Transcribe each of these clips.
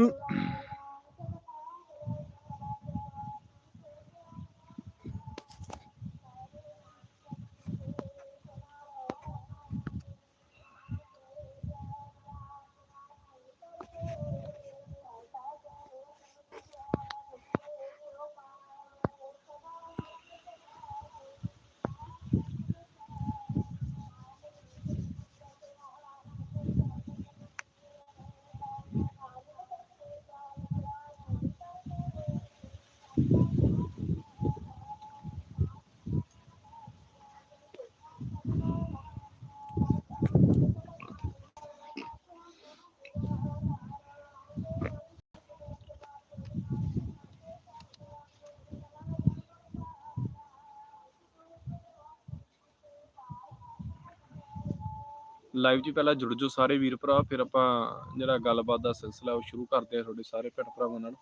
嗯。ਲਾਈਵ 'ਚ ਪਹਿਲਾਂ ਜੁੜ ਜਾਓ ਸਾਰੇ ਵੀਰ ਭਰਾ, ਫਿਰ ਆਪਾਂ ਜਿਹੜਾ ਗੱਲਬਾਤ ਦਾ ਸਿਲਸਿਲਾ ਉਹ ਸ਼ੁਰੂ ਕਰਦੇ ਆ ਤੁਹਾਡੇ ਸਾਰੇ ਭੈਣ ਭਰਾਵਾਂ ਨਾਲ।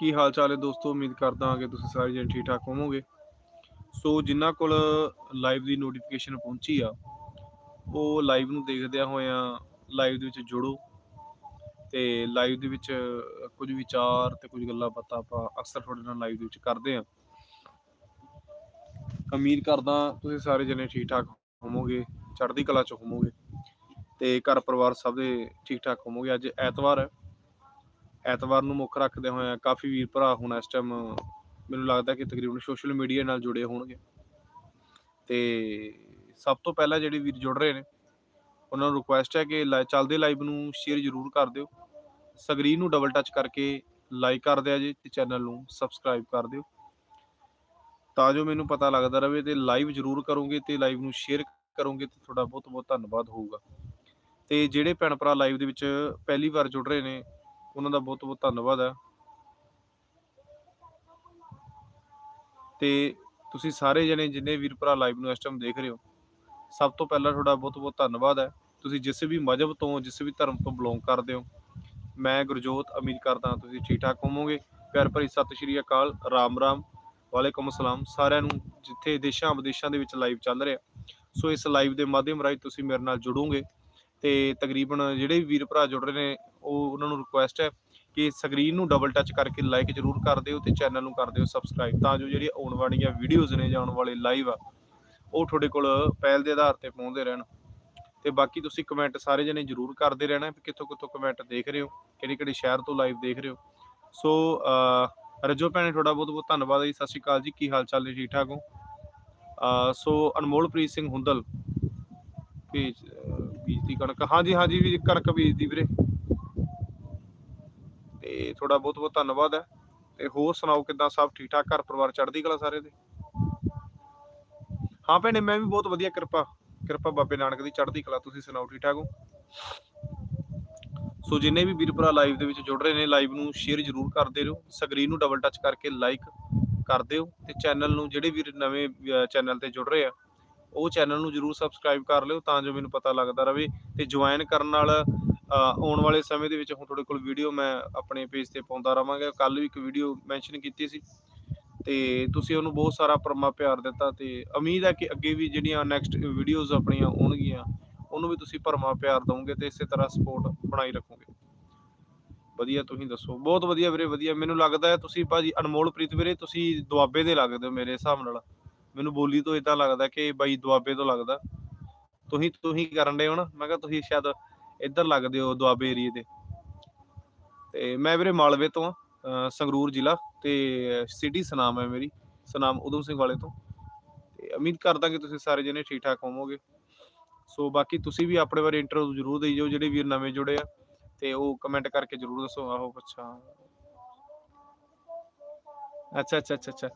ਕੀ ਹਾਲ ਚਾਲ ਹੈ ਦੋਸਤੋ? ਉਮੀਦ ਕਰਦਾ ਹਾਂ ਕਿ ਤੁਸੀਂ ਸਾਰੇ ਜਣੇ ਠੀਕ ਠਾਕ ਹੋਵੋਗੇ। ਸੋ ਜਿਨ੍ਹਾਂ ਕੋਲ ਲਾਈਵ ਦੀ ਨੋਟੀਫਿਕੇਸ਼ਨ ਪਹੁੰਚੀ ਆ, ਉਹ ਲਾਈਵ ਨੂੰ ਦੇਖਦਿਆਂ ਹੋਇਆਂ ਲਾਈਵ ਦੇ ਵਿੱਚ ਜੁੜੋ ਤੇ ਲਾਈਵ ਦੇ ਵਿੱਚ ਕੁਝ ਵਿਚਾਰ ਤੇ ਕੁਝ ਗੱਲਾਂ ਬਾਤਾਂ ਆਪਾਂ ਅਕਸਰ ਤੁਹਾਡੇ ਨਾਲ ਲਾਈਵ ਦੇ ਵਿੱਚ ਕਰਦੇ ਆ ਉਮੀਦ ਕਰਦਾ ਤੁਸੀਂ ਸਾਰੇ ਜਣੇ ਠੀਕ ਠਾਕ ਹੋਵੋਗੇ, ਚੜ੍ਹਦੀ ਕਲਾ ਚ ਹੋਵੋਗੇ ਤੇ ਘਰ ਪਰਿਵਾਰ ਸਭ ਦੇ ਠੀਕ ਠਾਕ ਹੋਵੋਗੇ। ਅੱਜ ਐਤਵਾਰ ਹੈ। ਐਤਵਾਰ ਨੂੰ ਮੁੱਖ ਰੱਖਦੇ ਹੋਏ ਕਾਫੀ ਵੀਰ ਭਰਾ ਹੁਣ ਇਸ ਟਾਈਮ ਮੈਨੂੰ ਲੱਗਦਾ ਕਿ ਤਕਰੀਬਨ ਸੋਸ਼ਲ ਮੀਡੀਆ ਨਾਲ ਜੁੜੇ ਹੋਣਗੇ। ਤੇ ਸਭ ਤੋਂ ਪਹਿਲਾਂ ਜਿਹੜੇ ਵੀਰ ਜੁੜ ਰਹੇ ਨੇ, ਉਹਨਾਂ ਨੂੰ ਰਿਕੁਐਸਟ ਹੈ ਕਿ ਚੱਲਦੇ ਲਾਈਵ ਨੂੰ ਸ਼ੇਅਰ ਜ਼ਰੂਰ ਕਰ ਦਿਓ। ਸਕਰੀਨ ਨੂੰ ਡਬਲ ਟੱਚ ਕਰਕੇ ਲਾਈਕ ਕਰ ਦਿਆ ਜੀ ਤੇ ਚੈਨਲ ਨੂੰ ਸਬਸਕ੍ਰਾਈਬ ਕਰ ਦਿਓ। ਤਾਂ ਜੋ ਮੈਨੂੰ ਪਤਾ ਲੱਗਦਾ ਰਹੇ ਤੇ ਲਾਈਵ ਜ਼ਰੂਰ ਕਰੋਗੇ ਤੇ ਲਾਈਵ ਨੂੰ ਸ਼ੇਅਰ ਕਰੋਗੇ ਤੇ ਤੁਹਾਡਾ ਬਹੁਤ ਬਹੁਤ ਧੰਨਵਾਦ ਹੋਊਗਾ। ਤੇ ਜਿਹੜੇ ਭੈਣ ਭਰਾ ਲਾਈਵ ਦੇ ਵਿੱਚ ਪਹਿਲੀ ਵਾਰ ਜੁੜ ਰਹੇ ਨੇ ਉਹਨਾਂ ਦਾ ਬਹੁਤ ਬਹੁਤ ਧੰਨਵਾਦ ਹੈ ਤੇ ਤੁਸੀਂ ਸਾਰੇ ਜਣੇ ਜਿੰਨੇ ਵੀਰ ਭਰਾ ਲਾਈਵ ਨੂੰ ਇਸ ਟਾਈਮ ਦੇਖ ਰਹੇ ਹੋ, ਸਭ ਤੋਂ ਪਹਿਲਾਂ ਤੁਹਾਡਾ ਬਹੁਤ ਬਹੁਤ ਧੰਨਵਾਦ ਹੈ ਤੁਸੀਂ ਜਿਸ ਵੀ ਮਜ਼ਹਬ ਤੋਂ, ਜਿਸ ਵੀ ਧਰਮ ਤੋਂ ਬਿਲੋਂਗ ਕਰਦੇ ਹੋ, ਮੈਂ ਗੁਰਜੋਤ ਉਮੀਦ ਕਰਦਾ ਤੁਸੀਂ ਠੀਕ ਠਾਕ ਹੋਵੋਗੇ। ਪਿਆਰ ਭਰੀ ਸਤਿ ਸ਼੍ਰੀ ਅਕਾਲ, ਰਾਮ ਰਾਮ, ਵਾਲੇਕੁਮ ਅਸਲਾਮ ਸਾਰਿਆਂ ਨੂੰ ਜਿੱਥੇ ਦੇਸ਼ਾਂ ਵਿਦੇਸ਼ਾਂ ਦੇ ਵਿੱਚ ਲਾਈਵ ਚੱਲ ਰਿਹਾ। ਸੋ ਇਸ ਲਾਈਵ ਦੇ ਮਾਧਿਅਮ ਰਾਹੀਂ ਤੁਸੀਂ ਮੇਰੇ ਨਾਲ ਜੁੜੋਗੇ। ਤੇ ਤਕਰੀਬਨ ਜਿਹੜੇ ਵੀ ਵੀਰ ਭਰਾ ਜੁੜ ਰਹੇ ਨੇ ਉਹ ਉਹਨਾਂ ਨੂੰ ਰਿਕੁਐਸਟ ਹੈ ਕਿ ਸਕਰੀਨ ਨੂੰ ਡਬਲ ਟੱਚ ਕਰਕੇ ਲਾਈਕ ਜ਼ਰੂਰ ਕਰ ਦਿਓ ਤੇ ਚੈਨਲ ਨੂੰ ਕਰ ਦਿਓ ਸਬਸਕ੍ਰਾਈਬ ਤਾਂ ਜੋ ਜਿਹੜੀ ਆਉਣ ਵਾਲੀਆਂ ਵੀਡੀਓਜ਼ ਨੇ ਜਾਂ ਆਉਣ ਵਾਲੇ ਲਾਈਵ ਆ ਉਹ ਤੁਹਾਡੇ ਕੋਲ ਪਹਿਲ ਦੇ ਆਧਾਰ ਤੇ ਪਹੁੰਚਦੇ ਰਹਿਣ। ਤੇ ਬਾਕੀ ਤੁਸੀਂ ਕਮੈਂਟ ਸਾਰੇ ਜਣੇ ਜ਼ਰੂਰ ਕਰਦੇ ਰਹਿਣਾ ਵੀ ਕਿੱਥੋਂ ਕਿੱਥੋਂ ਕਮੈਂਟ ਦੇਖ ਰਹੇ ਹੋ ਕਿਹੜੇ ਕਿਹੜੇ ਸ਼ਹਿਰ ਤੋਂ ਲਾਈਵ ਦੇਖ ਰਹੇ ਹੋ। ਸੋ ਅਹ, ਰਜੋ ਭੈਣੇ ਤੁਹਾਡਾ ਬਹੁਤ ਬਹੁਤ ਧੰਨਵਾਦ ਜੀ ਸਤਿ ਸ਼੍ਰੀ ਅਕਾਲ ਜੀ ਕੀ ਹਾਲ ਚਾਲ ਨੇ ਠੀਕ ਠਾਕ ਹੋ? ਸੋ ਅਨਮੋਲਪ੍ਰੀਤ ਸਿੰਘ ਹੁੰਦਲ ਭੇਜ ਬੀਜਦੀ ਕਣਕ। ਹਾਂਜੀ ਹਾਂਜੀ ਵੀ ਕਣਕ ਬੀਜਦੀ ਵੀਰੇ। ਤੇ ਤੁਹਾਡਾ ਬਹੁਤ ਬਹੁਤ ਧੰਨਵਾਦ ਹੈ। ਤੇ ਹੋਰ ਸੁਣਾਓ ਕਿਦਾਂ? ਸਭ ਠੀਕ ਠਾਕ ਘਰ ਪਰਿਵਾਰ ਚੜ੍ਹਦੀ ਕਲਾ ਸਾਰੇ ਦੇ? ਹਾਂ ਭੈਣੇ, ਮੈਂ ਵੀ ਬਹੁਤ ਵਧੀਆ, ਕਿਰਪਾ ਕਿਰਪਾ ਬਾਬੇ ਨਾਨਕ ਦੀ ਚੜ੍ਹਦੀ ਕਲਾ। ਤੁਸੀਂ ਸੁਣਾਓ ਠੀਕ ਠਾਕ ਹੋ? ਸੋ ਜਿੰਨੇ ਵੀ ਵੀਰ ਭਰਾ ਲਾਈਵ ਦੇ ਵਿੱਚ ਜੁੜ ਰਹੇ ਨੇ ਲਾਈਵ ਨੂੰ ਸ਼ੇਅਰ ਜ਼ਰੂਰ ਕਰਦੇ ਰਹੋ। ਸਕਰੀਨ ਨੂੰ ਡਬਲ ਟੱਚ ਕਰਕੇ ਲਾਈਕ ਕਰ ਦਿਓ ਤੇ ਚੈਨਲ ਨੂੰ ਜਿਹੜੇ ਵੀਰ ਨਵੇਂ ਚੈਨਲ ਤੇ ਜੁੜ ਰਹੇ ਆ, ਉਹ ਚੈਨਲ ਨੂੰ ਜਰੂਰ ਸਬਸਕ੍ਰਾਈਬ ਕਰ ਲਿਓ ਤਾਂ ਜੋ ਮੈਨੂੰ ਪਤਾ ਲੱਗਦਾ ਰਹੇ ਤੇ ਜੁਆਇਨ ਕਰਨ ਨਾਲ ਆਉਣ ਵਾਲੇ ਸਮੇਂ ਦੇ ਵਿੱਚ ਹੁਣ ਤੁਹਾਡੇ ਕੋਲ ਵੀਡੀਓ ਮੈਂ ਆਪਣੇ ਪੇਜ ਤੇ ਪਾਉਂਦਾ ਰਵਾਂਗਾ ਕੱਲ ਵੀ ਇੱਕ ਵੀਡੀਓ ਮੈਂਸ਼ਨ ਕੀਤੀ ਸੀ। ਤੇ ਤੁਸੀਂ ਉਹਨੂੰ ਬਹੁਤ ਸਾਰਾ ਪਰਮਾ ਪਿਆਰ ਦਿੱਤਾ ਤੇ ਉਮੀਦ ਹੈ ਕਿ ਅੱਗੇ ਵੀ ਜਿਹੜੀਆਂ ਨੈਕਸਟ ਵੀਡੀਓਜ਼ ਆਪਣੀਆਂ ਆਉਣਗੀਆਂ, ਉਹਨੂੰ ਵੀ ਤੁਸੀਂ ਭਰਮਾ ਪਿਆਰ ਦਿਓਗੇ ਤੇ ਇਸੇ ਤਰ੍ਹਾਂ ਸਪੋਰਟ ਬਣਾਈ ਰੱਖੋਗੇ। ਵਧੀਆ ਤੁਸੀਂ ਦੱਸੋ। ਬਹੁਤ ਵਧੀਆ ਵੀਰੇ, ਵਧੀਆ। ਮੈਨੂੰ ਲੱਗਦਾ ਹੈ ਤੁਸੀਂ ਭਾਜੀ ਅਨਮੋਲਪ੍ਰੀਤ ਵੀਰੇ, ਤੁਸੀਂ ਦੁਆਬੇ ਦੇ ਲੱਗਦੇ ਹੋ ਮੇਰੇ ਹਿਸਾਬ ਨਾਲ। ਮੈਨੂੰ ਬੋਲੀ ਤੋਂ ਇਦਾਂ ਲੱਗਦਾ ਕਿ ਬਾਈ ਦੁਆਬੇ ਤੋਂ ਲੱਗਦਾ। ਤੁਸੀਂ ਤੁਸੀਂ ਕਰਨ ਦੇ ਹੋ ਨਾ? ਮੈਂ ਕਿਹਾ ਤੁਸੀਂ ਸ਼ਾਇਦ ਇੱਧਰ ਲੱਗਦੇ ਹੋ ਦੁਆਬੇ ਏਰੀਏ ਦੇ। ਤੇ ਮੈਂ ਵੀਰੇ ਮਾਲਵੇ ਤੋਂ ਆ ਸੰਗਰੂਰ ਜ਼ਿਲ੍ਹਾ ਤੇ ਸਿਟੀ ਸਨਾਮ ਹੈ ਮੇਰੀ, ਸਨਾਮ ਉਦਮ ਸਿੰਘ ਵਾਲੇ ਤੋਂ। ਤੇ ਉਮੀਦ ਕਰਦਾ ਕਿ ਤੁਸੀਂ ਸਾਰੇ ਜਣੇ ਠੀਕ ਠਾਕ ਹੋਵੋਗੇ। ਸੋ ਬਾਕੀ ਤੁਸੀਂ ਵੀ ਆਪਣੇ ਬਾਰੇ ਇੰਟਰਵਿਊ ਜ਼ਰੂਰ ਦੇਈਓ ਜਿਹੜੇ ਵੀਰ ਨਵੇਂ ਜੁੜੇ ਆ, ਤੇ ਉਹ ਕਮੈਂਟ ਕਰਕੇ ਜ਼ਰੂਰ ਦੱਸੋ। ਆਹੋ, ਅੱਛਾ। ਅੱਛਾ ਅੱਛਾ ਅੱਛਾ ਅੱਛਾ।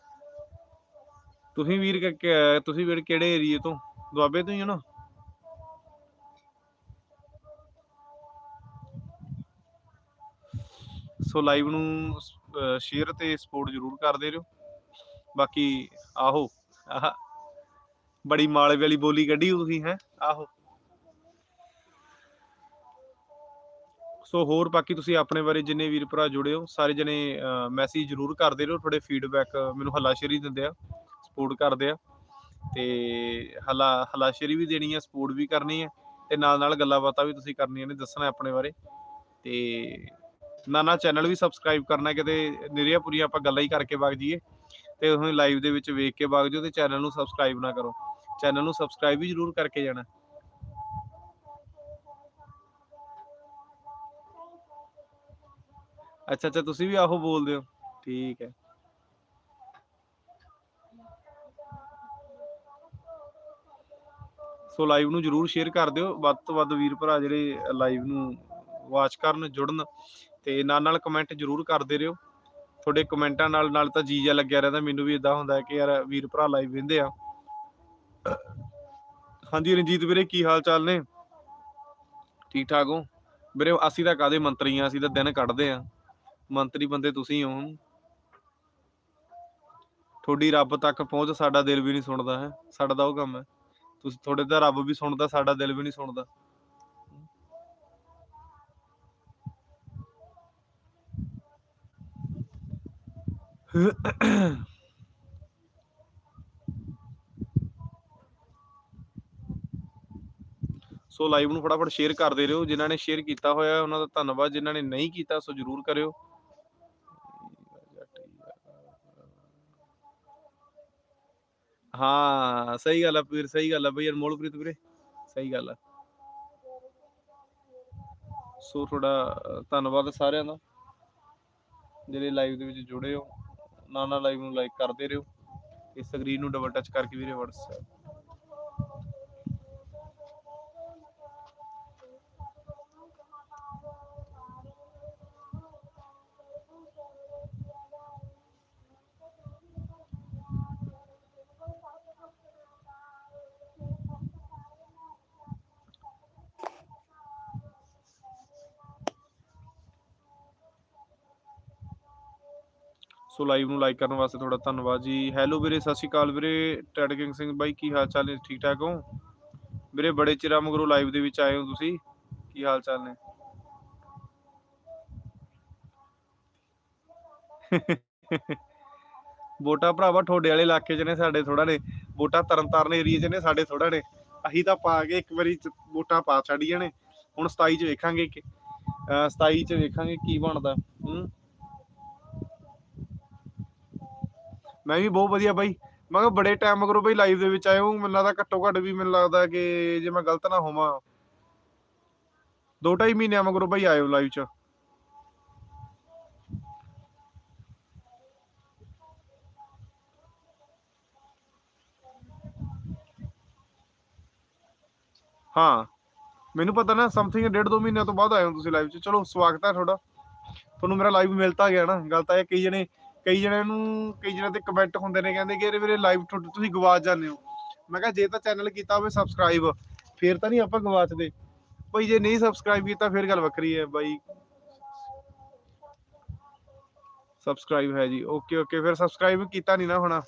ਤੁਸੀਂ ਵੀਰ ਤੁਸੀਂ ਵੀਰ ਕਿਹੜੇ ਏਰੀਏ ਤੋਂ? ਦੁਆਬੇ ਤੋਂ ਹੀ ਹੋ ਨਾ? ਸੋ ਲਾਈਵ ਨੂੰ ਸ਼ੇਅਰ ਤੇ ਸਪੋਰਟ ਜ਼ਰੂਰ ਕਰਦੇ ਰਹੋ। ਬਾਕੀ ਆਹੋ, ਆਹ, ਬੜੀ ਮਾਲੇ ਵਾਲੀ ਬੋਲੀ ਕੱਢੀ ਤੁਸੀਂ, ਹੈ? ਆਹੋ। ਸੋ ਹੋਰ ਬਾਕੀ ਤੁਸੀਂ ਆਪਣੇ ਬਾਰੇ ਜਿੰਨੇ ਵੀਰ ਭਰਾ ਜੁੜੇ ਹੋ, ਸਾਰੇ ਜਣੇ ਮੈਸੇਜ ਜ਼ਰੂਰ ਕਰਦੇ ਰਹੋ ਤੁਹਾਡੇ ਫੀਡਬੈਕ ਮੈਨੂੰ ਹੱਲਾਸ਼ੇਰੀ ਦਿੰਦੇ ਆ ਸਪੋਰਟ ਕਰਦੇ ਆ। ਤੇ ਹਲਾ, ਹਲਾਸ਼ੇਰੀ ਵੀ ਦੇਣੀ ਹੈ ਸਪੋਰਟ ਵੀ ਕਰਨੀ ਹੈ ਤੇ ਨਾਲ ਨਾਲ ਗੱਲਾਂ ਬਾਤਾਂ ਵੀ ਤੁਸੀਂ ਕਰਨੀਆਂ ਨੇ, ਦੱਸਣਾ ਆਪਣੇ ਬਾਰੇ। ਤੇ ਨਾਲ ਚੈਨਲ ਵੀ ਸਬਸਕ੍ਰਾਈਬ ਕਰਨਾ, ਕਿਤੇ ਨਿਰੀਆਂ ਪੁਰੀਆਂ ਆਪਾਂ ਗੱਲਾਂ ਹੀ ਕਰਕੇ ਵਗ ਜਾਈਏ ਤੇ ਤੁਸੀਂ ਲਾਈਵ ਦੇ ਵਿੱਚ ਵੇਖ ਕੇ ਵਗ ਜਾਓ ਤੇ ਚੈਨਲ ਨੂੰ ਸਬਸਕ੍ਰਾਈਬ ਨਾ ਕਰੋ। ਚੈਨਲ ਨੂੰ ਸਬਸਕ੍ਰਾਈਬ ਵੀ ਜ਼ਰੂਰ ਕਰਕੇ ਜਾਣਾ। ਅੱਛਾ ਅੱਛਾ, ਤੁਸੀਂ ਵੀ ਆਹੋ ਬੋਲਦੇ ਹੋ। ਠੀਕ ਹੈ। ਸੋ ਲਾਈਵ ਨੂੰ ਜਰੂਰ ਸ਼ੇਅਰ ਕਰ ਦਿਓ। ਵੱਧ ਤੋਂ ਵੱਧ ਵੀਰ ਭਰਾ ਜਿਹੜੇ ਲਾਈਵ ਨੂੰ ਵਾਚ ਕਰਨ, ਜੁੜਨ ਤੇ ਨਾਲ ਨਾਲ ਕਮੈਂਟ ਜਰੂਰ ਕਰਦੇ ਰਹੋ ਤੁਹਾਡੇ ਕਮੈਂਟਾਂ ਨਾਲ ਨਾਲ ਤਾਂ ਜੀ ਜਾ ਲੱਗਿਆ ਰਹਿੰਦਾ। ਮੈਨੂੰ ਵੀ ਇਦਾਂ ਹੁੰਦਾ ਕਿ ਯਾਰ ਵੀਰ ਭਰਾ ਲਾਈਵ ਵੇਂਦੇ ਆ। ਹਾਂਜੀ ਰਣਜੀਤ ਵੀਰੇ, ਕੀ ਹਾਲ ਚਾਲ ਨੇ? ਠੀਕ ਠਾਕ ਹੋ? ਵੀਰੇ, ਅਸੀਂ ਤਾਂ ਕਾਦੇ ਮੰਤਰੀ ਆ? ਅਸੀਂ ਤਾਂ ਦਿਨ ਕੱਢਦੇ ਆ। ਮੰਤਰੀ ਬੰਦੇ ਤੁਸੀਂ ਹੋ। ਤੁਹਾਡੀ ਰੱਬ ਤੱਕ ਪਹੁੰਚ ਸਾਡਾ ਦਿਲ ਵੀ ਨਹੀਂ ਸੁਣਦਾ ਹੈ। ਸਾਡਾ ਤਾਂ ਉਹ ਕੰਮ ਹੈ। ਤੁਸੀਂ, ਤੁਹਾਡੇ ਤਾਂ ਰੱਬ ਵੀ ਸੁਣਦਾ, ਸਾਡਾ ਦਿਲ ਵੀ ਨਹੀਂ ਸੁਣਦਾ। ਸੋ ਲਾਈਵ ਨੂੰ ਫਟਾਫਟ ਸ਼ੇਅਰ ਕਰਦੇ ਰਹੋ। ਜਿਨ੍ਹਾਂ ਨੇ ਸ਼ੇਅਰ ਕੀਤਾ ਹੋਇਆ ਉਹਨਾਂ ਦਾ ਧੰਨਵਾਦ। ਜਿਨ੍ਹਾਂ ਨੇ ਨਹੀਂ ਕੀਤਾ, ਸੋ ਜਰੂਰ ਕਰਿਓ। ਹਾਂ, ਸਹੀ ਗੱਲ ਆ ਵੀਰ, ਸਹੀ ਗੱਲ ਆ ਬਈ ਅਨਮੋਲਪ੍ਰੀਤ ਵੀਰੇ। ਸਹੀ ਗੱਲ ਆ। ਸੋ ਥੋੜਾ ਧੰਨਵਾਦ ਸਾਰਿਆਂ ਦਾ। ਜਿਹੜੇ ਲਾਈਵ ਦੇ ਵਿੱਚ ਜੁੜੇ ਹੋ। ਨਾਲ ਨਾਲ ਲਾਈਵ ਨੂੰ ਲਾਈਕ ਕਰਦੇ ਰਹੋ ਇਸ ਸਕਰੀਨ ਨੂੰ ਡਬਲ ਟੱਚ ਕਰਕੇ ਵੀਰੇ WhatsApp ਸੋ ਲਾਈਵ ਨੂੰ ਲਾਈਕ ਕਰਨ ਵਾਸਤੇ ਤੁਹਾਡਾ ਧੰਨਵਾਦ ਜੀ। ਹੈਲੋ ਵੀਰੇ, ਸਤਿ ਸ਼੍ਰੀ ਅਕਾਲ ਵੀਰੇ। ਟੈਡਕਿੰਗ ਸਿੰਘ ਬਾਈ, ਕੀ ਹਾਲ ਚਾਲ ਨੇ? ਠੀਕ ਠਾਕ ਹੋ? ਵੀਰੇ, ਬੜੇ ਚਿਰਾਂ ਮਗਰੋਂ ਲਾਈਵ ਦੇ ਵਿੱਚ ਆਏ ਹੋ ਤੁਸੀਂ। ਕੀ ਹਾਲ ਚਾਲ ਨੇ? ਵੋਟਾਂ ਭਰਾਵਾ ਠੋਡੇ ਵਾਲੇ ਇਲਾਕੇ 'ਚ ਨੇ ਸਾਡੇ ਥੋੜਾ ਨੇ। ਵੋਟਾਂ ਤਰਨਤਾਰਨ ਏਰੀਆ 'ਚ ਨੇ ਸਾਡੇ ਥੋੜਾ ਨੇ। ਅਸੀਂ ਤਾਂ ਪਾ ਕੇ ਇੱਕ ਵਾਰੀ ਵੋਟਾਂ ਪਾ ਛੱਡੀਆਂ ਨੇ। ਹੁਣ 27 'ਚ ਵੇਖਾਂਗੇ ਕਿ 27 'ਚ ਵੇਖਾਂਗੇ ਕੀ ਬਣਦਾ। ਹੂੰ। ਮੈਂ ਵੀ ਬਹੁਤ ਵਧੀਆ ਬਾਈ। ਮੈਂ ਕਿਹਾ ਬੜੇ ਟਾਈਮ ਮਗਰੋਂ ਬਈ ਲਾਈਵ ਦੇ ਵਿੱਚ ਆਏ ਹਾਂ, ਮੈਨੂੰ ਲੱਗਦਾ ਘੱਟੋ ਘੱਟ ਵੀ ਮੈਨੂੰ ਲੱਗਦਾ ਕਿ ਜੇ ਮੈਂ ਗਲਤ ਨਾ ਹੋਵਾਂ। ਦੋ ਢਾਈ ਮਗਰੋਂ ਬਈ ਆਏ ਹੋ ਲਾਈਵ 'ਚ। ਹਾਂ, ਮੈਨੂੰ ਪਤਾ ਨਾ ਸਮਥਿੰਗ ਡੇਢ ਦੋ ਮਹੀਨਿਆਂ ਤੋਂ ਬਾਅਦ ਆਏ ਹੋ ਤੁਸੀਂ ਲਾਈਵ 'ਚ। ਚਲੋ ਸਵਾਗਤ ਹੈ ਤੁਹਾਡਾ। ਤੁਹਾਨੂੰ ਮੇਰਾ ਲਾਈਵ ਮਿਲਤਾ ਗਿਆ ਨਾ। ਗੱਲ ਤਾਂ ਇਹ ਕਈ ਜਣੇ ਕਈ ਜਣਿਆਂ ਨੂੰ, ਕਈ ਜਣਿਆਂ ਦੇ ਕਮੈਂਟ ਹੁੰਦੇ ਨੇ, ਕਹਿੰਦੇ ਕਿ ਇਹਦੇ ਵੀਰੇ ਲਾਈਵ ਤੁਸੀਂ ਗਵਾਚ ਜਾਂਦੇ ਹੋ। ਮੈਂ ਕਿਹਾ ਜੇ ਤਾਂ ਚੈਨਲ ਕੀਤਾ ਹੋਵੇ ਸਬਸਕ੍ਰਾਈਬ ਫੇਰ ਤਾਂ ਨਹੀਂ ਆਪਾਂ ਗਵਾਚਦੇ। ਭਾਈ ਜੇ ਨਹੀਂ ਸਬਸਕ੍ਰਾਈਬ ਕੀਤਾ, ਫਿਰ ਗੱਲ ਵੱਖਰੀ ਹੈ ਬਾਈ। ਸਬਸਕ੍ਰਾਈਬ ਹੈ ਜੀ। ਓਕੇ ਓਕੇ ਫਿਰ ਸਬਸਕ੍ਰਾਈਬ ਕੀਤਾ ਨਹੀਂ ਨਾ ਹੋਣਾ।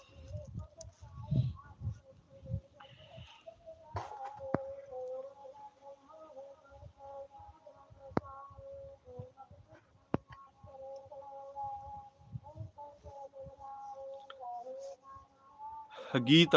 ਗੀਤ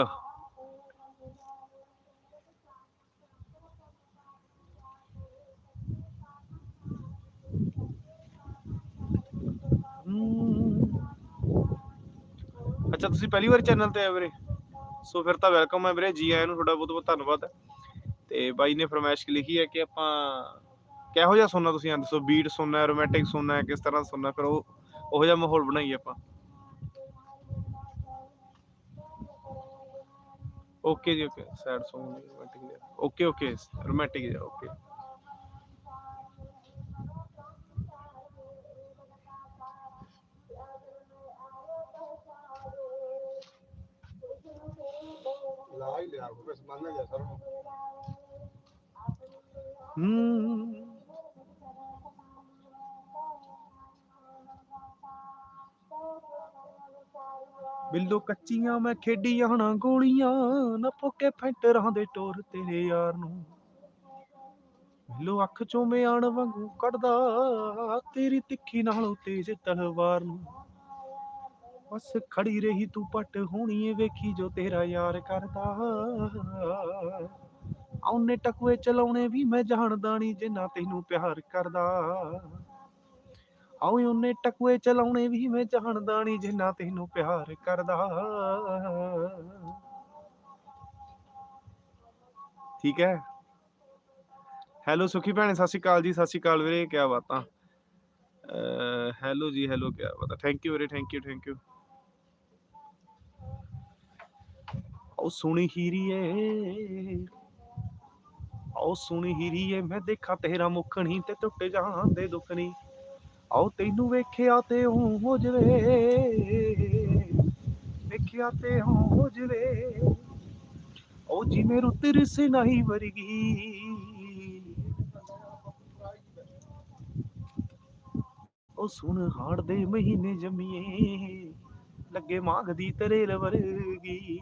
ਅੱਛਾ, ਤੁਸੀਂ ਪਹਿਲੀ ਵਾਰ ਚੈਨਲ ਤੇ ਆਏ ਵੀਰੇ? ਸੋ ਫਿਰ ਤਾਂ ਵੈਲਕਮ ਹੈ ਵੀਰੇ, ਜੀ ਆਇਆਂ ਨੂੰ ਤੁਹਾਡਾ ਬਹੁਤ ਬਹੁਤ ਧੰਨਵਾਦ। ਤੇ ਬਾਈ ਨੇ ਫਰਮਾਇਸ਼ ਲਿਖੀ ਹੈ ਕਿ ਆਪਾਂ ਕਿਹੋ ਜਿਹਾ ਸੁਣਨਾ ਤੁਸੀਂ ਆਂ ਦੱਸੋ ਬੀਟ ਸੁਣਨਾ ਹੈ ਰੋਮਾਂਟਿਕ ਸੁਣਨਾ ਕਿਸ ਤਰ੍ਹਾਂ ਸੁਣਨਾ ਫਿਰ ਉਹ ਉਹੋ ਜਿਹਾ ਮਾਹੌਲ ਬਣਾਈਏ ਆਪਾਂ। ਓਕੇ ਜੀ okay sad Song romantic okay okay romantic okay ਤਿਆਰ ਹੋ ਬਸ ਮੰਨ ਜਾ ਸਰ ਹੂੰ ਬਿੱਲੋ ਕੱਚੀਆਂ ਮੈਂ ਖੇਡੀਆਂ ਨਾ ਗੋਲੀਆਂ, ਨਾ ਪੋਕੇ ਫੈਂਟਰਾਂ ਦੇ ਟੋਰ ਤੇਰੇ ਯਾਰ ਨੂੰ। ਬਿੱਲੋ ਅੱਖ ਚੋਂ ਮਿਆਣ ਵਾਂਗੂ ਕੱਢਦਾ, ਤੇਰੀ ਤਿੱਖੀ ਨਾਲੋਂ ਤੇਜ਼ ਤਲਵਾਰ ਨੂੰ। ਬਸ ਖੜੀ ਰਹੀ ਤੂੰ ਪੱਟ ਹੋਣੀ ਏ ਵੇਖੀ ਜੋ ਤੇਰਾ ਯਾਰ ਕਰਦਾ। ਆਉਨੇ ਟਕਵੇ ਚਲਾਉਣੇ ਵੀ ਮੈਂ ਜਾਣਦਾ ਨਹੀਂ ਜਿੰਨਾ ਤੈਨੂੰ ਪਿਆਰ ਕਰਦਾ। ਆਉ ਉਹਨੇ ਟਕਵੇ ਚਲਾਉਣੇ ਵੀ ਮੈਂ ਜਾਣਦਾ ਨਹੀਂ ਜਿੰਨਾ ਤੈਨੂੰ ਪਿਆਰ ਕਰਦਾ। ਠੀਕ ਹੈ। ਹੈਲੋ ਸੁਖੀ ਭੈਣੇ, ਸਤਿ ਸ਼੍ਰੀ ਅਕਾਲ ਜੀ, ਸਤਿ ਸ਼੍ਰੀ ਅਕਾਲ ਵੀਰੇ ਕੀ ਬਾਤਾਂ? ਹੈਲੋ ਜੀ ਹੈਲੋ ਕੀ ਬਾਤਾਂ? ਥੈਂਕ ਯੂ ਵੀਰੇ ਥੈਂਕ ਯੂ ਥੈਂਕ ਯੂ ਉਹ ਸੁਣੀ ਹੀਰੀਏ ਆਓ ਸੁਣੀ ਹੀਰੀਏ ਮੈਂ ਦੇਖਾ ਤੇਰਾ ਮੁਖਣੀ ਤੇ ਟੁੱਟ ਜਾਂਦੇ ਦੁਖਣੀ ਆਓ ਤੈਨੂੰ ਵੇਖਿਆ ਤੇ ਹੂੰ ਹੋ ਜਵੇ। ਵੇਖਿਆ ਤੇ ਹੂੰ ਹੋ ਜਵੇ। ਉਹ ਜਿਵੇਂ ਰੁੱਤ ਰਿਸ ਨਹੀਂ ਵਰਗੀ। ਉਹ ਸੁਣ ਹਾੜ ਦੇ ਮਹੀਨੇ ਜੰਮੀਏ। ਲੱਗੇ ਮਾਗਦੀ ਤਰੇਲ ਵਰਗੀ।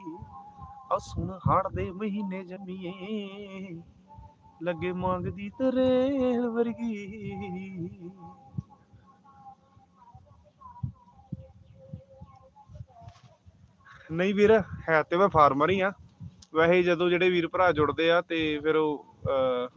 ਆ ਸੁਣ ਹਾੜ ਦੇ ਮਹੀਨੇ ਜੰਮੀਏ। ਲੱਗੇ ਮੰਗਦੀ ਤਰੇਲ ਵਰਗੀ। ਨਹੀਂ ਵੀਰ ਹੈ ਤੇ ਮੈਂ ਫਾਰਮਰ ਹੀ ਆ। ਵੈਸੇ ਜਦੋਂ ਜਿਹੜੇ ਵੀਰ ਭਰਾ ਜੁੜਦੇ ਆ ਤੇ ਫਿਰ ਉਹ ਅਹ,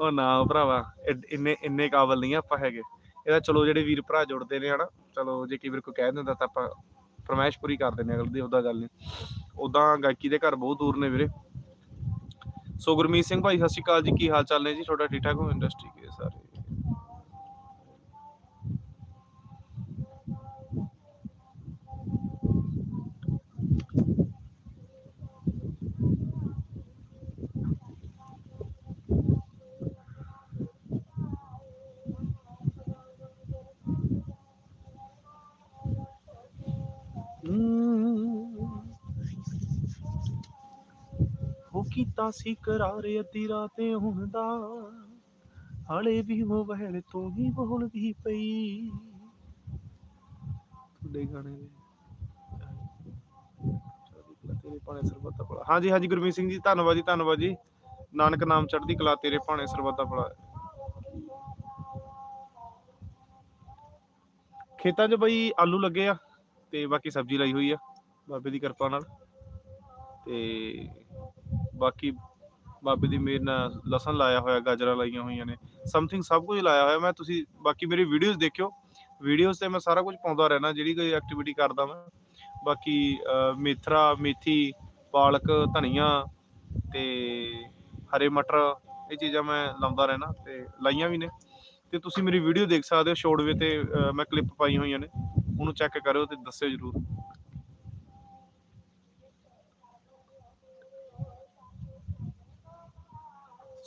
ਉਹ ਨਾ ਭਰਾਵਾ ਇੰਨੇ ਇੰਨੇ ਕਾਬਲ ਨਹੀਂ ਆਪਾਂ ਹੈਗੇ। ਇਹਦਾ ਚਲੋ ਜਿਹੜੇ ਵੀਰ ਭਰਾ ਜੁੜਦੇ ਨੇ ਹਨਾ ਚਲੋ ਜੇ ਕਈ ਵਾਰ ਕੋਈ ਕਹਿ ਦਿੰਦਾ ਤਾਂ ਆਪਾਂ ਫਰਮਾਇਸ਼ ਪੂਰੀ ਕਰ ਦਿੰਦੇ ਅਗਲ ਦੀ ਉਹਦਾ ਗੱਲ ਨਹੀਂ ਉਦਾਂ ਗਾਇਕੀ ਦੇ ਘਰ ਬਹੁਤ ਦੂਰ ਨੇ ਵੀਰੇ। ਸੋ ਗੁਰਮੀਤ ਸਿੰਘ ਭਾਈ, ਸਤਿ ਸ਼੍ਰੀ ਅਕਾਲ ਜੀ, ਕੀ ਹਾਲ ਚਾਲ ਨੇ ਜੀ? ਤੁਹਾਡਾ ਠੀਕ ਠਾਕ ਹੋ ਇੰਡਸਟਰੀ ਕੇ ਸਾਰੇ ਹਮ। ਉਹ ਕੀਤਾ ਸੀ ਕਰਾਰ ਅੱਧੀ ਰਾਤੇ ਹੁਣ ਹਾਲੇ ਵੀ ਮੋਬਾਈਲ ਤੋਂ ਹੀ ਬੋਲਦੀ ਪਈ। ਤੁਹਾਡੇ ਗਾਣੇ ਦੇ ਤੇਰੇ ਭਾਣੇ ਸਰਬੱਤ ਭਲਾ। ਹਾਂਜੀ ਹਾਂਜੀ, ਗੁਰਮੀਤ ਸਿੰਘ ਜੀ, ਧੰਨਵਾਦ ਜੀ ਧੰਨਵਾਦ ਜੀ। ਨਾਨਕ ਨਾਮ ਚੜ੍ਹਦੀ ਕਲਾ ਤੇਰੇ ਭਾਣੇ ਸਰਬੱਤ ਭਲਾ। ਖੇਤਾਂ 'ਚ ਬਈ ਆਲੂ ਲੱਗੇ ਆ ਤੇ ਬਾਕੀ ਸਬਜ਼ੀ ਲਾਈ ਹੋਈ ਆ। ਬਾਬੇ ਦੀ ਕਿਰਪਾ ਨਾਲ। ਤੇ ਬਾਕੀ ਬਾਬੇ ਦੀ ਮਿਹਰ ਨਾਲ ਲਸਣ ਲਾਇਆ ਹੋਇਆ, ਗਾਜਰਾਂ ਲਾਈਆਂ ਹੋਈਆਂ ਨੇ। ਸਮਥਿੰਗ ਸਭ ਕੁਝ ਲਾਇਆ ਹੋਇਆ। ਮੈਂ ਤੁਸੀਂ ਬਾਕੀ ਮੇਰੀ ਵੀਡੀਓਜ਼ ਦੇਖਿਓ। ਵੀਡੀਓਜ਼ ਤੇ ਮੈਂ ਸਾਰਾ ਕੁਝ ਪਾਉਂਦਾ ਰਹਿਣਾ, ਜਿਹੜੀ ਕੋਈ ਐਕਟੀਵਿਟੀ ਕਰਦਾ ਮੈਂ। ਬਾਕੀ ਮੇਥਰਾ, ਮੇਥੀ, ਪਾਲਕ, ਧਨੀਆ ਤੇ ਹਰੇ ਮਟਰ, ਇਹ ਚੀਜ਼ਾਂ ਮੈਂ ਲਾਉਂਦਾ ਰਹਿਣਾ ਤੇ ਲਾਈਆਂ ਵੀ ਨੇ। ਤੇ ਤੁਸੀਂ ਮੇਰੀ ਵੀਡੀਓ ਦੇਖ ਸਕਦੇ ਹੋ ਸ਼ੋਰਟਵੇ ਤੇ ਮੈਂ ਕਲਿੱਪ ਪਾਈ ਹੋਈਆਂ ਨੇ। ਉਹਨੂੰ ਚੈੱਕ ਕਰਿਓ ਤੇ ਦੱਸਿਓ ਜਰੂਰ।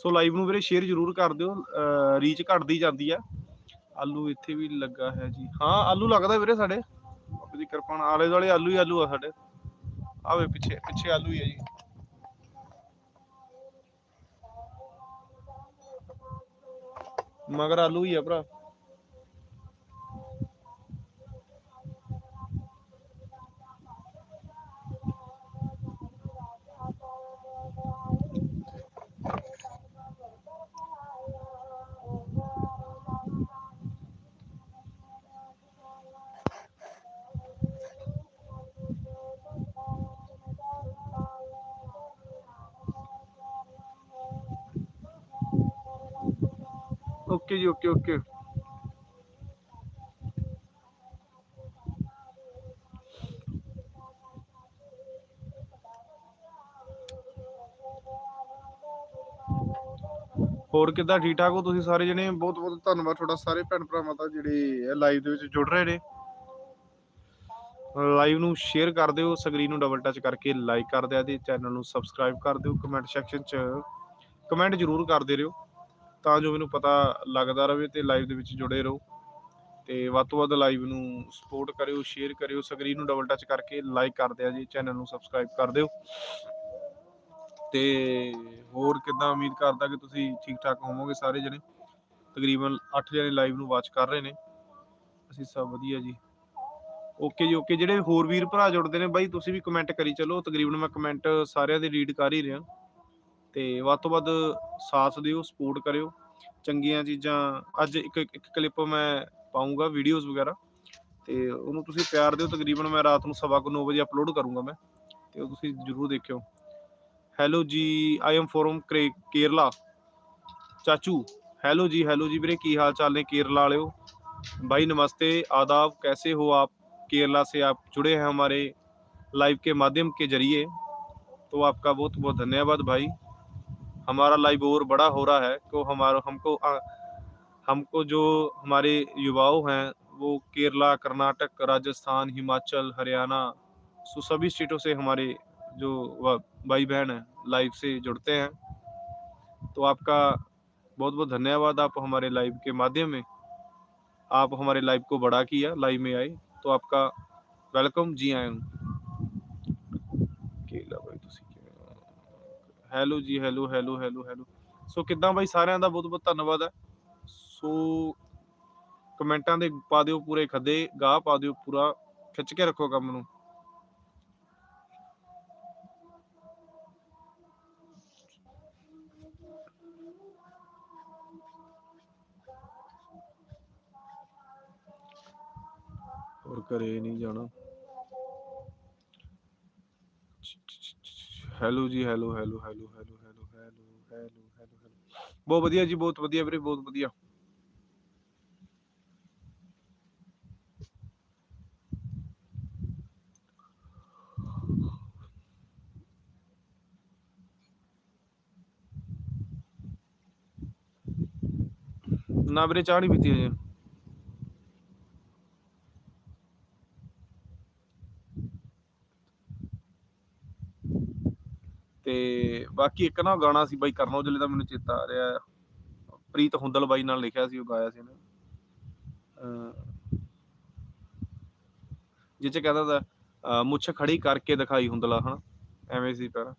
ਸੋ ਲਾਈਵ ਨੂੰ ਵੀਰੇ ਸ਼ੇਅਰ ਜਰੂਰ ਕਰ ਦਿਓ ਰੀਚ ਘਟਦੀ ਜਾਂਦੀ ਆ। ਆਲੂ ਇੱਥੇ ਵੀ ਲੱਗਾ ਹੈ ਜੀ। ਹਾਂ, ਆਲੂ ਲੱਗਦਾ ਵੀਰੇ ਸਾਡੇ। ਬਾਬੇ ਦੀ ਕਿਰਪਾ ਨਾਲ। ਆਲੇ ਦੁਆਲੇ ਆਲੂ ਹੀ ਆਲੂ ਆ ਸਾਡੇ। ਆਵੇ ਪਿੱਛੇ ਪਿੱਛੇ ਆਲੂ ਹੀ ਆ ਜੀ। ਮਗਰ ਆਲੂ ਹੀ ਆ ਭਰਾ। ਓਕੇ ਜੀ ਓਕੇ ਓਕੇ ਹੋਰ ਕਿੱਦਾਂ, ਠੀਕ ਠਾਕ ਹੋ ਤੁਸੀਂ ਸਾਰੇ ਜਣੇ? ਬਹੁਤ ਬਹੁਤ ਧੰਨਵਾਦ ਤੁਹਾਡਾ, ਸਾਰੇ ਭੈਣ ਭਰਾਵਾਂ ਦਾ ਜਿਹੜੇ ਲਾਈਵ ਦੇ ਵਿੱਚ ਜੁੜ ਰਹੇ ਨੇ। ਲਾਈਵ ਨੂੰ ਸ਼ੇਅਰ ਕਰ ਦਿਓ ਸਕਰੀਨ ਨੂੰ ਡਬਲ ਟੱਚ ਕਰਕੇ ਲਾਈਕ ਕਰ ਦਿਆ ਤੇ ਚੈਨਲ ਨੂੰ ਸਬਸਕ੍ਰਾਈਬ ਕਰ ਦਿਓ ਕਮੈਂਟ ਸੈਕਸ਼ਨ 'ਚ ਕਮੈਂਟ ਜ਼ਰੂਰ ਕਰਦੇ ਰਹੋ। ਤਾਂ ਜੋ ਮੈਨੂੰ ਪਤਾ ਲੱਗਦਾ ਰਹੇ ਤੇ ਲਾਈਵ ਦੇ ਵਿੱਚ ਜੁੜੇ ਰਹੋ। ਤੇ ਵੱਧ ਤੋਂ ਵੱਧ ਲਾਈਵ ਨੂੰ ਸਪੋਰਟ ਕਰਿਓ ਸ਼ੇਅਰ ਕਰਿਓ ਸਕਰੀਨ ਨੂੰ ਡਬਲ ਟੱਚ ਕਰਕੇ ਲਾਈਕ ਕਰ ਦਿਆ ਜੀ ਚੈਨਲ ਨੂੰ ਸਬਸਕ੍ਰਾਈਬ ਕਰ ਦਿਓ। ਤੇ ਹੋਰ ਕਿੱਦਾਂ ਉਮੀਦ ਕਰਦਾ ਕਿ ਤੁਸੀਂ ਠੀਕ ਠਾਕ ਹੋਵੋਗੇ ਸਾਰੇ ਜਣੇ? ਤਕਰੀਬਨ 8 ਜਣੇ ਲਾਈਵ ਨੂੰ ਵਾਚ ਕਰ ਰਹੇ ਨੇ। ਅਸੀਂ ਸਭ ਵਧੀਆ ਜੀ। ਓਕੇ ਜੀ ਓਕੇ ਜਿਹੜੇ ਹੋਰ ਵੀਰ ਭਰਾ ਜੁੜਦੇ ਨੇ, ਬਾਈ ਤੁਸੀਂ ਵੀ ਕਮੈਂਟ ਕਰੀ ਚਲੋ। ਤਕਰੀਬਨ ਮੈਂ ਕਮੈਂਟ ਸਾਰਿਆਂ ਦੇ ਰੀਡ ਕਰ ਹੀ ਰਿਹਾ। ਤੇ ਵੱਧ ਤੋਂ ਵੱਧ ਸਾਥ ਦਿਓ ਸਪੋਰਟ ਕਰਿਓ ਚੰਗੀਆਂ ਚੀਜ਼ਾਂ ਅੱਜ ਇੱਕ ਇੱਕ ਕਲਿੱਪ ਮੈਂ ਪਾਉਂਗਾ ਵੀਡੀਓਜ਼ ਵਗੈਰਾ ਤੇ ਉਹਨੂੰ ਤੁਸੀਂ ਪਿਆਰ ਦਿਓ ਤਕਰੀਬਨ ਮੈਂ ਰਾਤ ਨੂੰ ਸਵਾ ਕੁ 9 ਵਜੇ ਅਪਲੋਡ ਕਰੂੰਗਾ ਮੈਂ ਤੇ ਉਹ ਤੁਸੀਂ ਜਰੂਰ ਦੇਖਿਓ ਹੈਲੋ ਜੀ ਆਈ ਐਮ ਫਰੋਮ ਕੇਰਲਾ ਚਾਚੂ ਹੈਲੋ ਜੀ ਹੈਲੋ ਜੀ ਵੀਰੇ ਕੀ ਹਾਲ ਚਾਲ ਨੇ ਕੇਰਲਾ ਵਾਲਿਓ भाई नमस्ते आदाब कैसे हो आप केरला से आप जुड़े हैं हमारे लाइव के माध्यम के जरिए तो आपका बहुत बहुत धन्यवाद भाई हमारा लाइव और बड़ा हो रहा है तो हमारा हमको आ, हमको जो हमारे युवाओं हैं वो केरला कर्नाटक राजस्थान हिमाचल हरियाणा सो सभी स्टेटों से हमारे जो भाई बहन हैं लाइव से जुड़ते हैं। तो आपका बहुत बहुत धन्यवाद आप हमारे लाइव के माध्यम में। आप हमारे लाइव को बड़ा किया लाइव में आए तो आपका वेलकम जी आए हूँ। केला भाई तो तुसी ਹੈਲੋ ਜੀ hello hello hello hello so ਕਿੱਦਾਂ ਬਾਈ ਸਾਰਿਆਂ ਦਾ ਬਹੁਤ ਬਹੁਤ ਧੰਨਵਾਦ ਹੈ। ਸੋ ਕਮੈਂਟਾਂ ਦੇ ਪਾ ਦਿਓ ਪੂਰੇ ਖੱਦੇ, ਗਾਹ ਪਾ ਦਿਓ ਪੂਰਾ, ਖਿੱਚ ਕੇ ਰੱਖੋ ਕੰਮ ਨੂੰ। ਹੋਰ ਘਰੇ ਨਹੀਂ ਜਾਣਾ। ਹੈਲੋ ਜੀ, hello hello hello hello hello hello hello hello ਬਹੁਤ ਵਧੀਆ ਜੀ, ਬਹੁਤ ਵਧੀਆ ਵੀਰੇ, ਬਹੁਤ ਵਧੀਆ। ਨਾ ਵੀਰੇ, ਚਾਹ ਨਹੀਂ ਪੀਤੀ ਅਜੇ ਤੇ ਬਾਕੀ ਇੱਕ ਨਾ ਗਾਣਾ ਸੀ ਬਾਈ ਕਰਨ ਔਜਲੇ ਦਾ ਮੈਨੂੰ ਚੇਤਾ ਆ ਰਿਹਾ। ਪ੍ਰੀਤ ਹੁੰਦਲ ਬਾਈ ਨਾਲ ਲਿਖਿਆ ਸੀ, ਉਹ ਗਾਇਆ ਸੀ ਉਹਨੇ ਅਹ ਕਹਿੰਦਾ ਦਾ ਮੁੱਛ ਖੜੀ ਕਰਕੇ ਦਿਖਾਈ ਹੁੰਦਲਾ, ਹਨਾ? ਐਵੇਂ ਸੀ ਪਰ।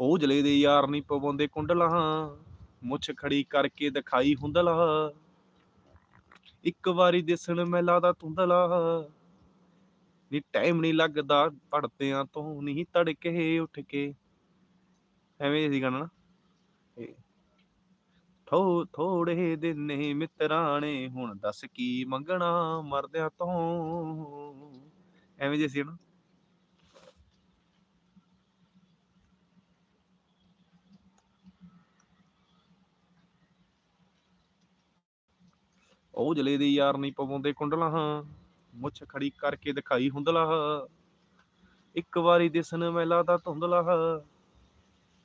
ਉਹ ਜਲੇ ਦੇ ਯਾਰ ਨਹੀਂ ਪਵਾਉਂਦੇ ਕੁੰਡਲਾ, ਮੁੱਛ ਖੜੀ ਕਰਕੇ ਦਿਖਾਈ ਹੁੰਦਲਾ। ਇੱਕ ਵਾਰੀ ਦਿਸਣ ਮੈਲਾ ਦਾ ਧੁੰਦਲਾ ਨੀ ਟਾਈਮ ਨਹੀਂ ਲੱਗਦਾ ਪੜਦਿਆਂ ਤੋਂ ਨਹੀਂ ਤੜਕੇ ਉੱਠ ਕੇ। ਐਵੇਂ ਸੀ ਗਾਣਾ ਨਾ। ਥੋ ਥੋੜੇ ਦਿਨ ਨੇ ਮਿੱਤਰਾਂ ਨੇ, ਹੁਣ ਦੱਸ ਕੀ ਮੰਗਣਾ ਮਰਦਿਆਂ ਤੋਂ। ਐਵੇਂ ਜੇ ਸੀ ਨਾ। ਉਹ ਜਲੇ ਦੇ ਯਾਰ ਨਹੀਂ ਪਵਾਉਂਦੇ ਕੁੰਡਲਾਂ। ਮੁੱਛ ਖੜੀ ਕਰਕੇ ਦਿਖਾਈ ਹੁੰਦਲਾ। ਇੱਕ ਵਾਰੀ ਦਿਸਣ ਮੈਲਾ ਦਾ ਧੁੰਦਲਾ।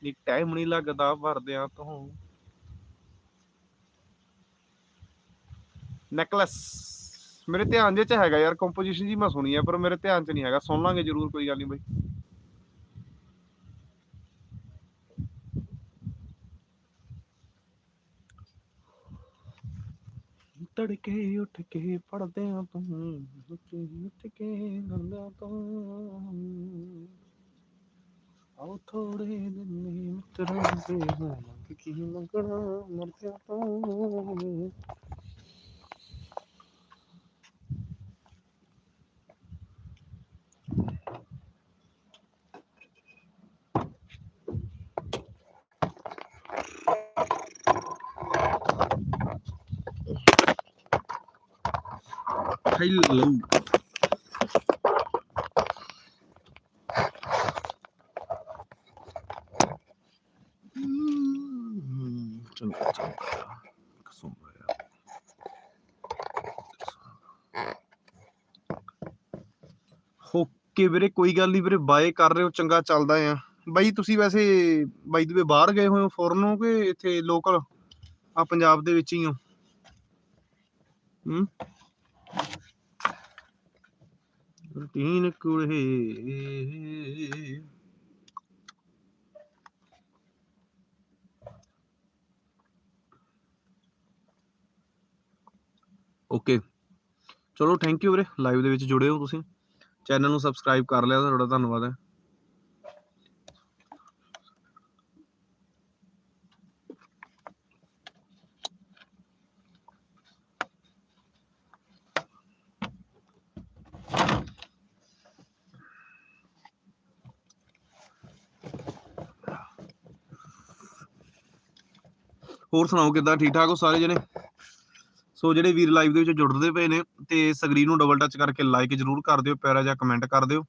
ਨੀ ਟਾਈਮ ਨਹੀਂ ਲੱਗਦਾ ਵਰਦਿਆਂ ਤੋਂ। ਨੈਕਲਸ ਮੇਰੇ ਧਿਆਨ ਦੇ ਚ ਹੈਗਾ ਯਾਰ ਕੰਪੋਜੀਸ਼ਨ ਜੀ ਮੈਂ ਸੁਣੀ ਆ, ਪਰ ਮੇਰੇ ਧਿਆਨ ਚ ਨਹੀਂ ਹੈਗਾ। ਸੁਣ ਲਾਂਗੇ ਜਰੂਰ ਕੋਈ ਗੱਲ ਨਹੀਂ ਬਾਈ। ਤੜਕੇ ਉੱਠ ਕੇ ਪੜਦਿਆਂ ਤੂੰ ਉੱਠ ਉੱਠ ਕੇ ਨੰਦਾ ਤੋਂ। ਆਉ ਥੋੜੇ ਦਿਨ ਨੇ ਮਿੱਤਰਾਂ ਦੇ ਮੰਗ ਕੀ ਮੰਗਣਾ ਮਰਦਿਆਂ ਤੂੰ। ਹੈਲੋ ਚੰਗਾ ਚੰਗਾ ਕਸਮ ਓਕੇ ਵੀਰੇ, ਕੋਈ ਗੱਲ ਨਹੀਂ ਵੀਰੇ ਬਾਏ ਕਰ ਰਹੇ ਹੋ, ਚੰਗਾ ਚੱਲਦਾ ਆ। ਬਾਈ, ਤੁਸੀਂ ਵੈਸੇ ਬਾਈ ਦੇ ਬਾਹਰ ਗਏ ਹੋਏ ਹੋ ਫੋਰਨ ਹੋ ਕਿ ਇੱਥੇ ਲੋਕਲ ਆ ਪੰਜਾਬ ਦੇ ਵਿੱਚ ਹੀ ਹੋ। ਹੂੰ? ਰੂਟੀਨ ਕੁੜੇ। ਓਕੇ। ਚਲੋ ਥੈਂਕ ਯੂ ਵੀਰੇ। ਲਾਈਵ ਦੇ ਵਿੱਚ ਜੁੜੇ ਹੋ ਤੁਸੀਂ। ਚੈਨਲ ਨੂੰ ਸਬਸਕ੍ਰਾਈਬ ਕਰ ਲਿਆ, ਤੁਹਾਡਾ ਧੰਨਵਾਦ ਹੈ। ਹੋਰ ਸੁਣਾਓ, ਕਿੱਦਾਂ? ਠੀਕ ਠਾਕ ਹੋ ਸਾਰੇ ਜਣੇ? ਸੋ ਜਿਹੜੇ ਵੀਰ ਲਾਈਵ ਦੇ ਵਿੱਚ ਜੁੜਦੇ ਪਏ ਨੇ ਤੇ ਸਕਰੀਨ ਨੂੰ ਡਬਲ ਟੱਚ ਕਰਕੇ ਲਾਈਕ ਜਰੂਰ ਕਰ ਦਿਓ, ਪਿਆਰਾ ਜਿਹਾ ਕਮੈਂਟ ਕਰ ਦਿਓ।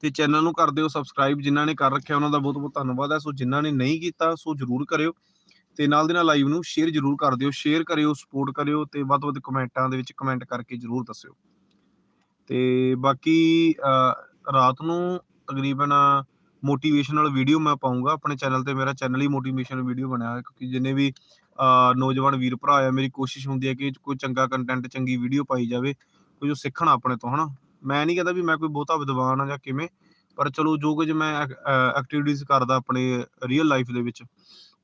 ਤੇ ਚੈਨਲ ਨੂੰ ਕਰ ਦਿਓ ਸਬਸਕ੍ਰਾਈਬ ਜਿਨ੍ਹਾਂ ਨੇ ਕਰ ਰੱਖਿਆ ਉਹਨਾਂ ਦਾ ਬਹੁਤ ਬਹੁਤ ਧੰਨਵਾਦ ਹੈ। ਸੋ ਜਿਨ੍ਹਾਂ ਨੇ ਨਹੀਂ ਕੀਤਾ, ਸੋ ਜਰੂਰ ਕਰਿਓ। ਤੇ ਨਾਲ ਦੇ ਨਾਲ ਲਾਈਵ ਨੂੰ ਸ਼ੇਅਰ ਜਰੂਰ ਕਰ ਦਿਓ ਸ਼ੇਅਰ ਕਰਿਓ ਸਪੋਰਟ ਕਰਿਓ ਤੇ ਵੱਧ ਤੋਂ ਵੱਧ ਕਮੈਂਟਾਂ ਦੇ ਵਿੱਚ ਕਮੈਂਟ ਕਰਕੇ ਜਰੂਰ ਦੱਸਿਓ। ਤੇ ਬਾਕੀ ਰਾਤ ਨੂੰ ਤਕਰੀਬਨ ਮੋਟੀਵੇਸ਼ਨਲ ਵੀਡੀਓ ਮੈਂ ਪਾਉਂਗਾ ਆਪਣੇ ਚੈਨਲ ਤੇ ਮੇਰਾ ਚੈਨਲ ਹੀ ਮੋਟੀਵੇਸ਼ਨਲ ਵੀਡੀਓ ਬਣਿਆ ਹੋਇਆ, ਕਿਉਂਕਿ ਜਿੰਨੇ ਵੀ ਨੌਜਵਾਨ ਵੀਰ ਭਰਾ ਆ, ਮੇਰੀ ਕੋਸ਼ਿਸ਼ ਹੁੰਦੀ ਹੈ ਕਿ ਕੋਈ ਚੰਗਾ ਕੰਟੈਂਟ ਚੰਗੀ ਵੀਡੀਓ ਪਾਈ ਜਾਵੇ ਕੁਝ ਉਹ ਸਿੱਖਣ ਆਪਣੇ ਤੋਂ, ਹਨਾ? ਮੈਂ ਨਹੀਂ ਕਹਿੰਦਾ ਵੀ ਮੈਂ ਕੋਈ ਬਹੁਤਾ ਵਿਦਵਾਨ ਆ ਜਾਂ ਕਿਵੇਂ, ਪਰ ਚਲੋ ਜੋ ਕੁਝ ਮੈਂ ਐਕਟੀਵਿਟੀਜ਼ ਕਰਦਾ ਆਪਣੇ ਰੀਅਲ ਲਾਈਫ ਦੇ ਵਿੱਚ,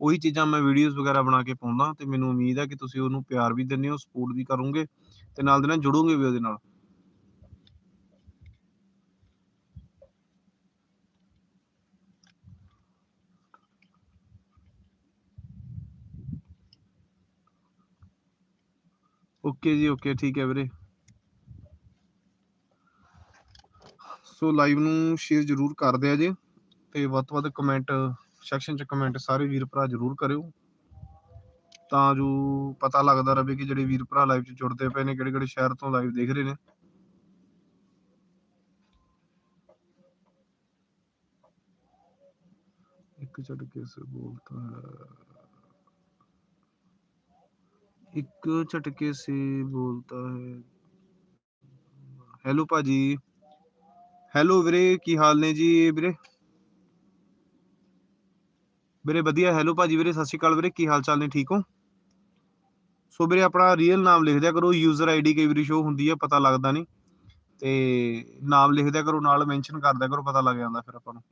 ਉਹੀ ਚੀਜ਼ਾਂ ਮੈਂ ਵੀਡੀਓਜ਼ ਵਗੈਰਾ ਬਣਾ ਕੇ ਪਾਉਂਦਾ, ਤੇ ਮੈਨੂੰ ਉਮੀਦ ਹੈ ਕਿ ਤੁਸੀਂ ਉਹਨੂੰ ਪਿਆਰ ਵੀ ਦਿੰਦੇ ਹੋ ਸਪੋਰਟ ਵੀ ਕਰੋਗੇ, ਤੇ ਨਾਲ ਦੇ ਨਾਲ ਜੁੜੋਗੇ ਵੀ ਉਹਦੇ ਨਾਲ। ਓਕੇ ਜੀ, ਓਕੇ, ਠੀਕ ਹੈ ਵੀਰੇ। ਸੋ ਲਾਈਵ ਨੂੰ ਸ਼ੇਅਰ ਜਰੂਰ ਕਰ ਦਿਆ ਜੇ ਤੇ ਵੱਧ ਤੋਂ ਵੱਧ ਕਮੈਂਟ ਸੈਕਸ਼ਨ ਚ ਕਮੈਂਟ ਸਾਰੇ ਵੀਰ ਭਰਾ ਜਰੂਰ ਕਰਿਓ। ਤਾਂ ਜੋ ਪਤਾ ਲੱਗਦਾ ਰਹੇ ਕਿ ਜਿਹੜੇ ਵੀਰ ਭਰਾ ਲਾਈਵ ਚ ਜੁੜਦੇ ਪਏ ਨੇ ਕਿਹੜੇ ਕਿਹੜੇ ਸ਼ਹਿਰ ਤੋਂ ਲਾਈਵ ਦੇਖ ਰਹੇ ਨੇ। ਇੱਕ ਝਟਕੇ ਸੇ ਬੋਲਤਾ ਹੈ। ਇੱਕ ਝਟਕੇ ਸੇ ਬੋਲਤਾ ਹੈ। ਹੈਲੋ ਭਾਜੀ। ਹੈਲੋ ਵੀਰੇ, ਕੀ ਹਾਲ ਨੇ ਜੀ ਵੀਰੇ? ਵੀਰੇ ਵਧੀਆ ਹੈਲੋ ਭਾਜੀ ਵੀਰੇ, ਸਤਿ ਸ਼੍ਰੀ ਅਕਾਲ ਵੀਰੇ, ਕੀ ਹਾਲ ਚਾਲ ਨੇ, ਠੀਕ ਹੋ? ਸੋ ਵੀਰੇ ਆਪਣਾ ਰੀਅਲ ਨਾਮ ਲਿਖ ਦਿਆ ਕਰੋ ਯੂਜ਼ਰ ਆਈਡੀ ਕਈ ਵਾਰੀ ਸ਼ੋ ਹੁੰਦੀ ਹੈ ਪਤਾ ਲੱਗਦਾ ਨਹੀਂ ਤੇ ਨਾਮ ਲਿਖ ਦਿਆ ਕਰੋ, ਨਾਲ ਮੈਂਸ਼ਨ ਕਰ ਦਿਆ ਕਰੋ, ਪਤਾ ਲੱਗ ਜਾਂਦਾ ਫਿਰ ਆਪਾਂ ਨੂੰ।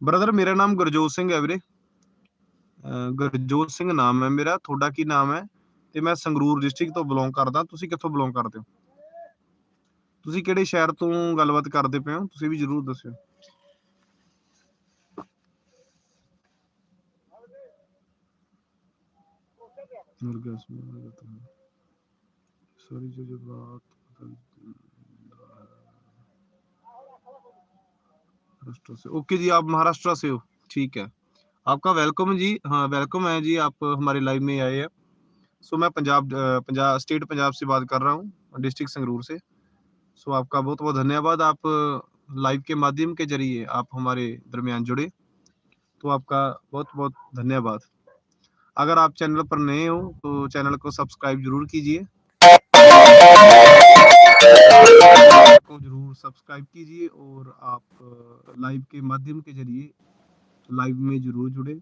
ਬ੍ਰਦਰ ਮੇਰਾ ਨਾਮ ਗੁਰਜੋਤ ਸਿੰਘ ਹੈ ਵੀਰੇ। ਗੁਰਜੋਤ ਸਿੰਘ ਨਾਮ ਹੈ ਮੇਰਾ, ਤੁਹਾਡਾ ਕੀ ਨਾਮ ਹੈ? ਤੇ ਮੈਂ ਸੰਗਰੂਰ ਡਿਸਟ੍ਰਿਕਟ ਤੋਂ ਬਿਲੋਂਗ ਕਰਦਾ, ਤੁਸੀਂ ਕਿੱਥੋਂ ਬਿਲੋਂਗ ਕਰਦੇ ਹੋ? ਤੁਸੀਂ ਕਿਹੜੇ ਸ਼ਹਿਰ ਤੋਂ ਗੱਲਬਾਤ ਕਰਦੇ ਪਏ ਹੋ? ਤੁਸੀਂ ਵੀ ਜਰੂਰ ਦੱਸਿਓ। ਮੁਰਗਾ ਸਮਾਨ ਸੌਰੀ ਜੋ ਜਵਾਬ महाराष्ट्र से। ओके जी, आप महाराष्ट्र से हो। ठीक है। आपका वेलकम जी हाँ वेलकम है जी, आप हमारे लाइव में आए हैं। सो मैं पंजाब पंजाब स्टेट पंजाब से बात कर रहा हूँ डिस्ट्रिक्ट संगरूर से। सो आपका बहुत बहुत धन्यवाद। आप लाइव के माध्यम के ज़रिए आप हमारे दरमियान जुड़े। तो आपका बहुत बहुत धन्यवाद। अगर आप चैनल पर नए हो तो चैनल को सब्सक्राइब ज़रूर कीजिए। को जरूर सब्सक्राइब कीजिए और आप लाइव के माध्यम के जरिए लाइव में जरूर जुड़े